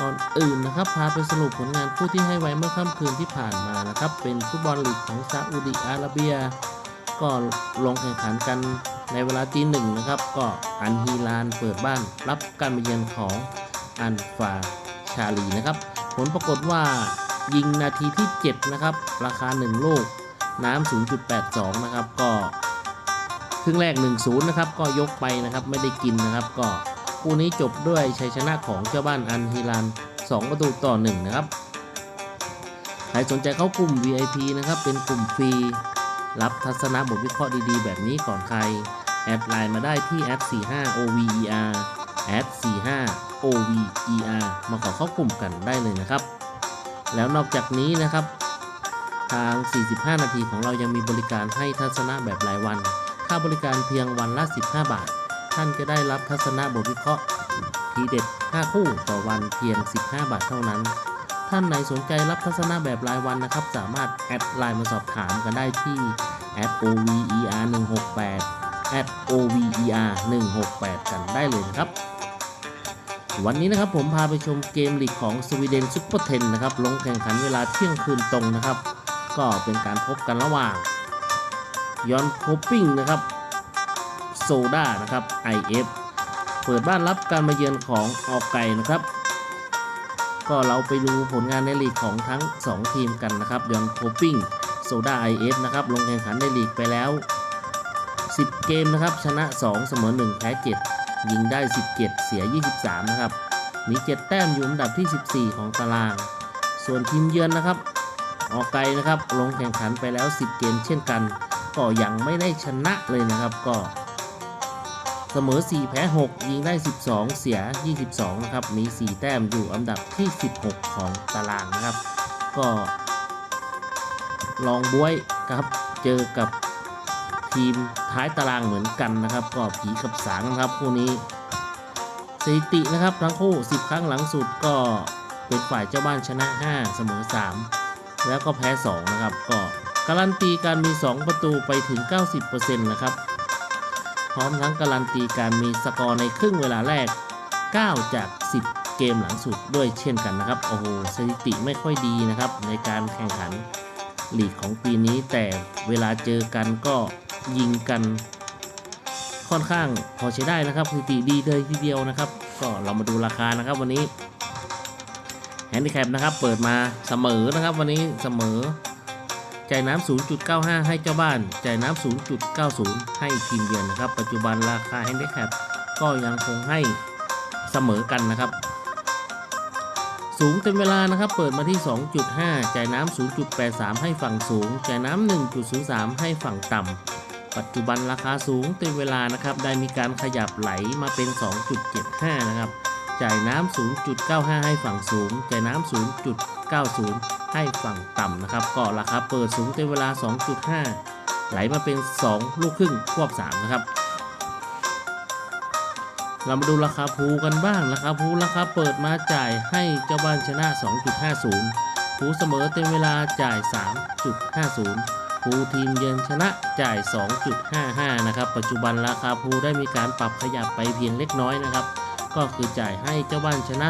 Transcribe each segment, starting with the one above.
ก่อนอื่นนะครับพาไปสรุปผลงานผู้ที่ให้ไว้เมื่อค่ำคืนที่ผ่านมานะครับ เป็นฟุตบอลลีกของซาอุดิอาระเบีย ก็ลงแข่งขันกันในเวลาตีหนึ่งนะครับ ก็อันฮีลานเปิดบ้านรับการมาเยือนของอันฟาชาลีนะครับ ผลปรากฏว่ายิงนาทีที่ 7 นะครับ ราคา 1 ลูก น้ำ 0.82 นะครับ ก็ครึ่งแรก 1-0 นะครับ ก็ยกไปนะครับ ไม่ได้กินนะครับ ก็ คู่นี้จบด้วยชัยชนะของเจ้าบ้านอันฮิลัน 2 ประตูต่อ 1 นะครับ ใครสนใจเข้ากลุ่ม VIP นะครับ เป็นกลุ่มฟรี รับทัศนะบทวิเคราะห์ดีๆ แบบนี้ก่อนใคร แอดไลน์มาได้ที่แอด45 OVER แอด45 OVER มาขอเข้ากลุ่มกันได้เลยนะครับ แล้วนอกจากนี้นะครับ ทาง 45 นาทีของเรายังมีบริการให้ทัศนะแบบรายวัน ค่าบริการเพียงวันละ 15 บาท ท่านจะได้รับทัศนบทวิเคราะห์ทีเด็ด 5 คู่ต่อวันเพียง 15 บาทเท่านั้น ท่านไหนสนใจรับทัศนะแบบรายวันนะครับ สามารถแอดไลน์มาสอบถามกันได้ที่แอด OVER 168แอด OVER 168 กันได้เลยนะครับ วันนี้นะครับผมพาไปชมเกมลีกของสวีเดนซุปเปอร์เทนนะครับ ลงแข่งขันเวลาเที่ยงคืนตรงนะครับ ก็เป็นการพบกันระหว่างยอนโคปิ้งนะครับ โซดานะครับ IF เปิดบ้านรับการมาเยือนของออกไก่นะครับ ก็เราไปดูผลงานในลีกของทั้ง 2 ทีมกันนะครับยอนโคปิ้งโซดา IF นะครับลงแข่งขันในลีกไปแล้ว 10 เกมนะครับ ชนะ 2 เสมอ 1 แพ้ 7 ยิงได้ 17 เสีย 23 นะครับ มี 7 แต้มอยู่อันดับที่ 14 ของตาราง ส่วนทีมเยือนนะครับ ออกไกลนะครับ ลงแข่งขันไปแล้ว 10 เกมเช่นกัน ก็ยังไม่ได้ชนะเลยนะครับ ก็ เสมอ 4 แพ้ 6 ยิงได้ 12 เสีย 22 นะครับ มี 4 แต้มอยู่อันดับที่ 16 ของตารางนะครับ ก็ ลองบวยครับ เจอกับทีมท้ายตารางเหมือนกันนะครับ ก็ผีกับสางนะครับคู่นี้สถิตินะครับทั้งคู่ 10 ครั้งหลังสุดก็เป็นฝ่ายเจ้าบ้านชนะ 5 เสมอ 3 แล้วก็แพ้ 2 นะครับ ก็การันตีการมี 2 ประตูไปถึง 90%นะครับ พร้อมทั้งการันตีการมีสกอร์ในครึ่งเวลาแรก 9 จาก 10 เกมหลังสุดด้วยเช่นกันนะครับ โอ้โหสถิติไม่ค่อยดีนะครับ ในการแข่งขันลีกของปีนี้ แต่เวลาเจอกันก็ยิงกัน ค่อนข้างพอใช้ได้นะครับสถิติดีเลยทีเดียวนะครับ ก็เรามาดูราคานะครับวันนี้แฮนดิแคปนะครับเปิดมาเสมอนะครับวันนี้เสมอ จ่ายน้ำ 0.95 ให้เจ้าบ้าน จ่ายน้ำ 0.90 ให้ทีมเยือนนะครับ ปัจจุบันราคาแฮนดิแคปก็ยังคงให้เสมอกันนะครับ สูงเต็มเวลานะครับ เปิดมาที่ 2.5 จ่ายน้ำ 0.83 ให้ฝั่งสูง จ่ายน้ำ 1.03 ให้ฝั่งต่ำ ปัจจุบันราคาสูงเต็มเวลานะครับ ได้มีการขยับไหลมาเป็น 2.75 นะครับ จ่ายน้ำ 0.95 ให้ฝั่งสูง จ่ายน้ำ 0. 90 ให้ฝั่งต่ำนะครับ ก็ราคาเปิดสูงเต็มเวลา 2.5 ไหลมาเป็น 2 ลูกครึ่งควบ 3 นะครับ เรามาดูราคาภูกันบ้างราคาภูราคาเปิดมาจ่ายให้เจ้าบ้านชนะ 2.50ภูเสมอเต็มเวลาจ่าย 3.50ภูทีมเยือนชนะจ่าย 2.55 นะครับ ปัจจุบันราคาภูได้มีการปรับขยับไปเพียงเล็กน้อยนะครับ ก็คือจ่ายให้เจ้าบ้านชนะ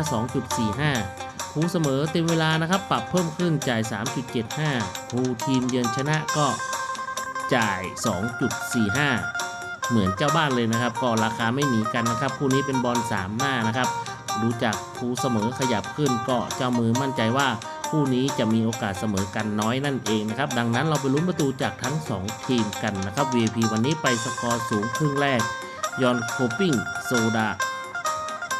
2.45 ภูเสมอเต็มเวลานะครับ ปรับเพิ่มขึ้นจ่าย 3.75ภูทีมเยือนชนะก็จ่าย 2.45 เหมือนเจ้าบ้านเลยนะครับ ก็ราคาไม่หนีกันนะครับ คู่นี้เป็นบอล 3 หน้านะครับดูจากภูเสมอขยับขึ้นก็เจ้ามือมั่นใจว่าคู่นี้จะมีโอกาสเสมอกันน้อยนั่นเองนะครับ ดังนั้นเราไปลุ้นประตูจากทั้ง 2 ทีมกันนะครับ VIP วันนี้ไปสกอร์สูงครึ่งแรก ยอนโคปิ้งโซดา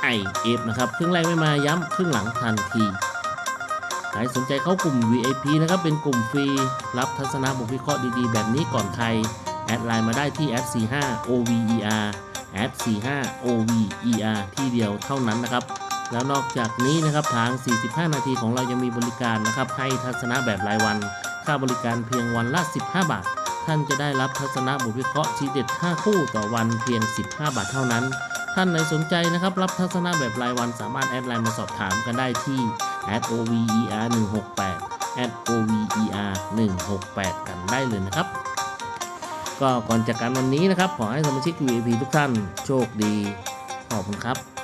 ไอเอฟนะครับครึ่งแรกไม่มาย้ำครึ่งหลังทันทีใครสนใจเข้ากลุ่ม VIP นะครับเป็นกลุ่มฟรีรับทัศนะบทวิเคราะห์ดีๆ แบบนี้ก่อนใคร แอดไลน์มาได้ที่แอด45 OVER แอด45 OVER ที่เดียวเท่านั้นนะครับ แล้วนอกจากนี้นะครับทาง 45 นาทีของเรายังมีบริการนะครับ ให้ทัศนะแบบรายวัน ค่าบริการเพียงวันละ 15 บาท ท่านจะได้รับทัศนะบทวิเคราะห์ทีเด็ด 5 คู่ต่อวันเพียง 15 บาทเท่านั้น ท่านไหนสนใจนะครับ รับทัศนะแบบรายวันสามารถแอดไลน์มาสอบถามกันได้ที่ @over 168 @over 168กันได้เลยนะครับ ก็ก่อนจากกันวันนี้นะครับ ขอให้สมาชิก VIP ทุกท่านโชคดี ขอบคุณครับ